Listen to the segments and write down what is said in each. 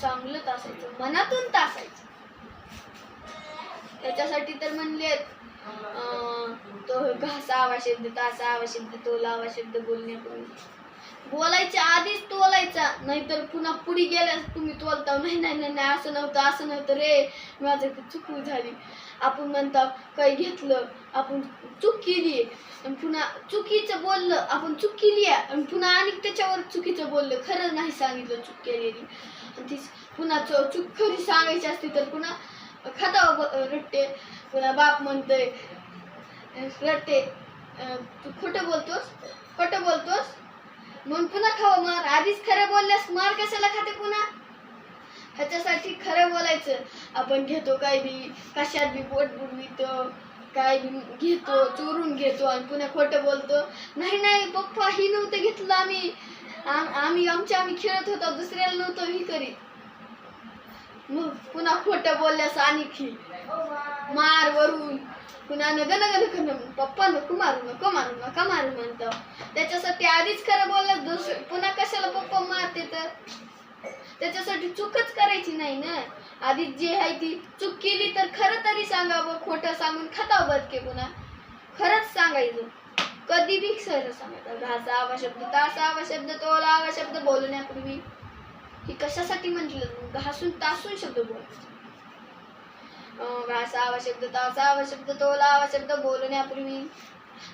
चांगलं तासायचं मनातून तासायचं. त्याच्यासाठी तर म्हणले तो घासावा शब्द तासावा शब्द तोलावा शब्द बोलण्यापूर्वी बोलायच्या आधीच तोलायचा नाहीतर पुन्हा पुढे गेल्यास तुम्ही तोलता नाही नाही नाही नाही असं नव्हतं असं नव्हतं रे माझं चुकू झाली. आपण म्हणता काही घेतलं आपण चूक केली आणि पुन्हा चुकीचं बोललं आपण चूक केली आहे आणि पुन्हा आणि त्याच्यावर चुकीचं बोललं खरं नाही सांगितलं चूक केलेली. ती पुन्हा चो चूक खरी सांगायची असती तर पुन्हा खाता रट्टे. पुन्हा बाप म्हणतोय रट्टे. तू खोटं बोलतोस? खोटं बोलतोस? म्हणून पुन्हा खावं मार. आधीच खरं बोलल्यास मार कशाला खाते पुन्हा? ह्याच्यासाठी खरं बोलायचं. आपण घेतो काय बी कशात बी पोट बुडवितो काय घेतो चोरून घेतो आणि पुन्हा खोटं बोलतो. नाही नाही पप्पा ही नव्हतं घेतलं आम्ही. आम- आम्ही आमच्या आम्ही खेळत होतो दुसऱ्याला नव्हतो ही करीत. मग पुन्हा खोटं बोलल्यास आणखी मार वरून. पुन्हा नग नग नग पप्पा नको मारू नको मारू नका मारू म्हणतो. त्याच्यासाठी आधीच खरं बोललं दुस पुन्हा कशाला पप्पा मारते तर? त्याच्यासाठी चूकच करायची नाही ना? आधी जी आहे ती चूक केली तर खरं तरी सांगावं खोटं सांगून खताव बदके पुन्हा. खरंच सांगायचं. कधी बी खरं सांगायचं घासावा शब्द तासावा शब्द तोलावा शब्द बोलण्यापूर्वी हे कशासाठी म्हटलं? घासून तासून शब्द बोलायचं. घासा घासावा शब्द तासावा शब्द तोलावा शब्द बोलण्यापूर्वी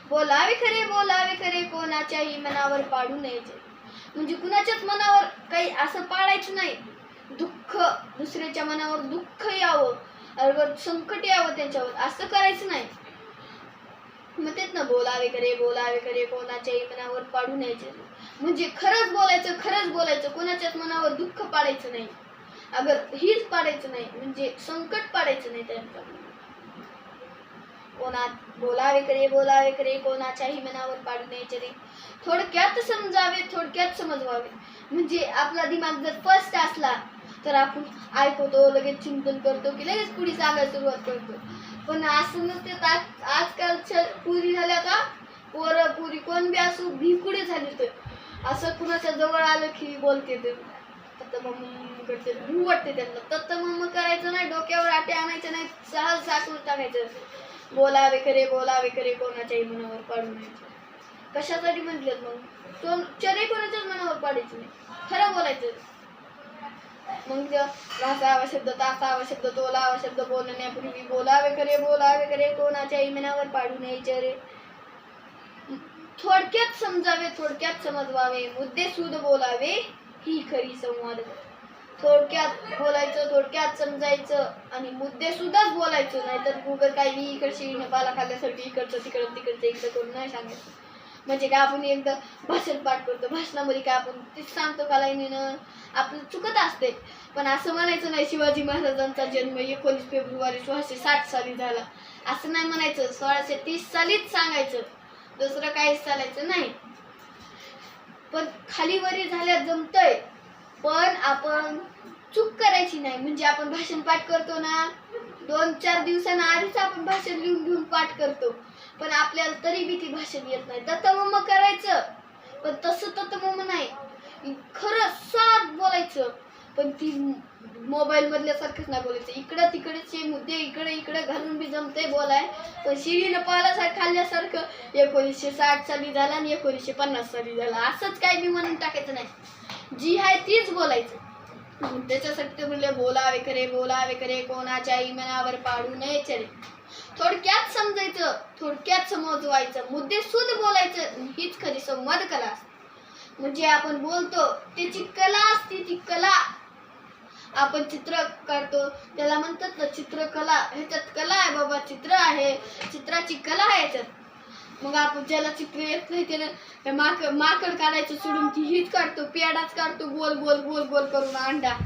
बोलावे खरे बोलावे खरे कोणाच्याही मनावर पाडू नयेचे म्हणजे कुणाच्याच मनावर काही असं पाडायचं नाही. दुःख दुसऱ्याच्या मनावर दुःख यावं संकट यावं त्यांच्यावर. असं करायचं नाही. मग तेच ना बोलावे करे बोलावे करे कोणाच्याही मनावर पाडू न्यायचे म्हणजे खरंच बोलायचं खरंच बोलायचं कोणाच्याच मनावर दुःख पाडायचं नाही. अगर हीच पाडायचं नाही म्हणजे संकट पाडायचं नाही त्यांच्या कोणा बोलावे करे बोलावे करे कोणाच्याही मनावर पाडू न्यायचे रे थोडक्यात समजावे थोडक्यात समजवावे. म्हणजे आपला दिमाग जर फर्स्ट असला तर आपण ऐकतो लगेच चिंतन करतो की लगेच पुढे सांगायला सुरुवात करतो. पण असं नसते आज आजकालच्या पुरी झाल्या का? पोरं पुरी कोण बी असो भिकुडे झाली तर. असं कुणाच्या जवळ आलं की बोलते ते. तत्त भू वाटते त्यांना. तत्त मम्म करायचं नाही डोक्यावर आटे आणायचं नाही सहज साकून टाकायचं. बोलावे खरे बोलावे खरे कोणाच्याही मनावर पाडू नये. कशासाठी म्हटलं मग? तो चरे कोणाच्याच मनावर पाडायचं नाही. खरं बोलायचं. मग घासावा शब्द तासावा शब्द तोलावा शब्द बोलण्यापूर्वी बोलावे खरे बोलावे खरे कोणाच्या मनावर पाडू नये रे? थोडक्यात समजावे थोडक्यात समजवावे मुद्दे सुद बोलावे ही खरी संवाद. थोडक्यात बोलायचं थोडक्यात समजायचं आणि मुद्दे सुद्धाच बोलायचं नाहीतर गुगल काही इकडची पाला खाल्ल्यासाठी इकडचं तिकडं तिकडचं इकडं करून नाही सांगायचं. म्हणजे काय आपण एकदा भाषण पाठ करतो भाषणामध्ये काय आपण तेच सांगतो का लाईनीनं? आपलं चुकत असते. पण असं म्हणायचं नाही शिवाजी महाराजांचा जन्म एकोणीस फेब्रुवारी सोळाशे साठ साली झाला. असं नाही म्हणायचं सोळाशे तीस सालीच सांगायचं. दुसरं काहीच चालायचं नाही. पण खाली वरी झाल्या जमतंय. पण आपण चूक करायची नाही. म्हणजे आपण भाषण पाठ करतो ना दोन चार दिवसांना आधीच आपण भाषण लिहून घेऊन पाठ करतो. पण आपल्याला तरी बी ती भाषण येत नाही. दत्तमम्म करायचं पण तसं तत्तमम्म नाही. खरं साथ बोलायचं पण ती मोबाईल मधल्यासारखंच नाही बोलायचं. इकडं तिकडचे मुद्दे इकडे इकडे घालून बी जमते बोलाय. पण शिडीनं पाहिल्यासारखं खाल्ल्यासारखं एकोणीसशे साठ साली झाला आणि एकोणीसशे पन्नास साली झाला. असंच काय बी म्हणून टाकायचं नाही. जी आहे तीच बोलायचं. त्याच्यासाठी ते म्हणले बोलावे करे बोलावे करे कोणाच्याही मनावर पाडू नये चरे. थोडक्यात समजायचं थोडक्यात समजवायचं मुद्दे सुद्ध बोलायचं हीच खरी संवाद कला असते. म्हणजे आपण बोलतो त्याची कला असते ती कला आपण चित्र काढतो त्याला म्हणतात ना चित्रकला ह्याच्यात कला आहे बाबा चित्र आहे चित्राची कला आहे ह्याच्यात मग आपण ज्याला चित्र येत नाही त्याला माकड माकड काढायचं सोडून ती हीच काढतो पेडाच काढतो गोल गोल गोल गोल करून अंडा.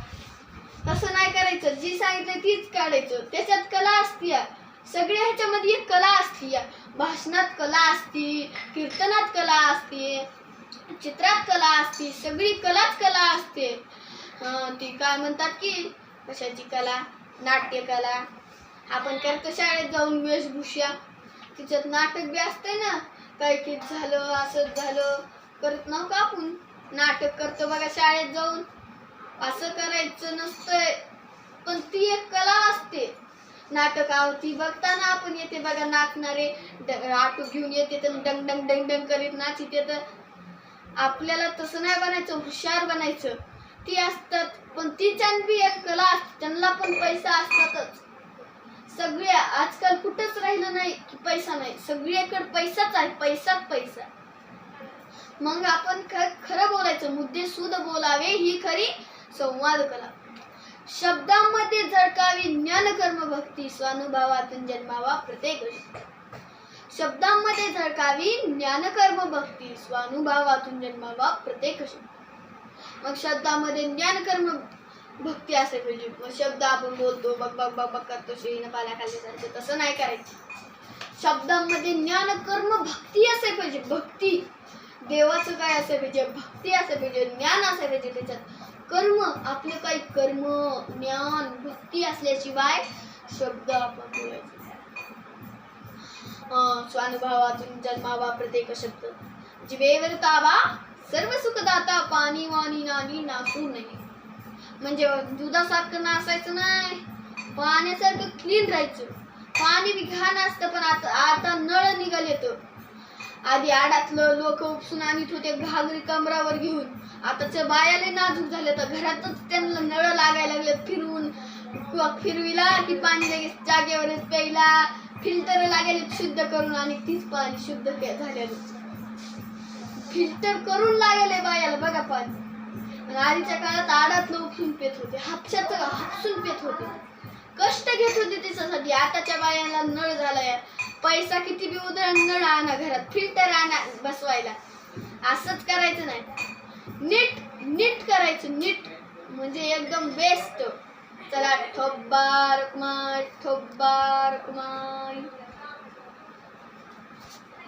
तसं नाही करायचं. जी सांगितलं तीच काढायचं. त्याच्यात कला असती सगळ्या ह्याच्यामध्ये एक कला असती. या. भाषणात कला असती कीर्तनात कला असते चित्रात कला असती सगळी कलाच कला असते. ती काय म्हणतात की कशाची कला? नाट्यकला. आपण करतो शाळेत जाऊन वेशभूषा तिच्यात नाटक बी असते ना काय कित झालं असंच झालं करत नव्हतं का आपण? नाटक करतो बघा शाळेत जाऊन. असं करायचं नसतंय. पण ती एक कला असते. नाटकावरती बघताना आपण येते बघा नाचणारे ड- घेऊन येते तर डंग डंग डंग डंग करीत नाचिते तर आपल्याला तसं नाही बनायचं हुशार बनायचं. ती असतात पण तिच्यान बी एक कला असते त्यांना पण पैसा असतातच. सगळ्या आजकाल कुठंच राहिलं नाही की पैसा नाही. सगळीकडे पैसाच आहे पैसाच पैसा. मग आपण खरं बोलायचं मुद्दे सुद बोलावे ही खरी संवाद कला शब्दांमध्ये झळकावी ज्ञान कर्म भक्ती स्वानुभवातून जन्मावा प्रत्येक शब्दांमध्ये झळकावी ज्ञान कर्म भक्ती स्वानुभवातून जन्मावा प्रत्येक शब्द मग शब्दामध्ये ज्ञान कर्म भक्ती असे पाहिजे म्हणजे, मग शब्द आपण बोलतो बघ बघ बघ बघ करतो शेळीनं पाण्याखाली जायचं तसं नाही करायचं. शब्दांमध्ये ज्ञान कर्म भक्ती असे पाहिजे म्हणजे, भक्ती. देवाचं काय असे पाहिजे म्हणजे, भक्ती असे पाहिजे ज्ञान असे पाहिजे त्याच्यात कर्म आपले काही कर्म ज्ञान वृत्ती असल्याशिवाय शब्द आपण बोलायचे स्वानुभवातून जन्मावा प्रत्येक शब्द. जिवेवर ताबा सर्व सुखदाता पाणी वाणी नाणी नासू नये. म्हणजे दुधासारखं नासायचं नाही. पाण्यासारखं क्लीन राहायचं. पाणी बी घाण असतं पण आता आता नळ निघाले तर आधी आडातलं लोक उपसून आणत होते घागरी कमरावर घेऊन. आताच्या बायाले नाजूक झाले तर घरातच त्यांना नळ लागायला लागले फिरवून किंवा फिरविला की पाणी लगेच जागेवरच प्यायला. फिल्टर लागेल शुद्ध करून आणि तीच पाणी शुद्ध झाल्या झालेलं. फिल्टर करून लागेल बायाला बघा पाणी आधीच्या काळात आडातलं उपसून पेत होते हापशात हापसून पेत होते. कष्ट घेत होते त्याच्यासाठी. आताच्या बायाला नळ झालाय. पैसा किती बी उधळून नळ घरात. फिल्टर आणा बसवायला. असंच करायचं नाही. नीट नीट करायचं नीट. म्हणजे एकदम बेस्ट चला ठोब्बार माय ठोब्बार माय.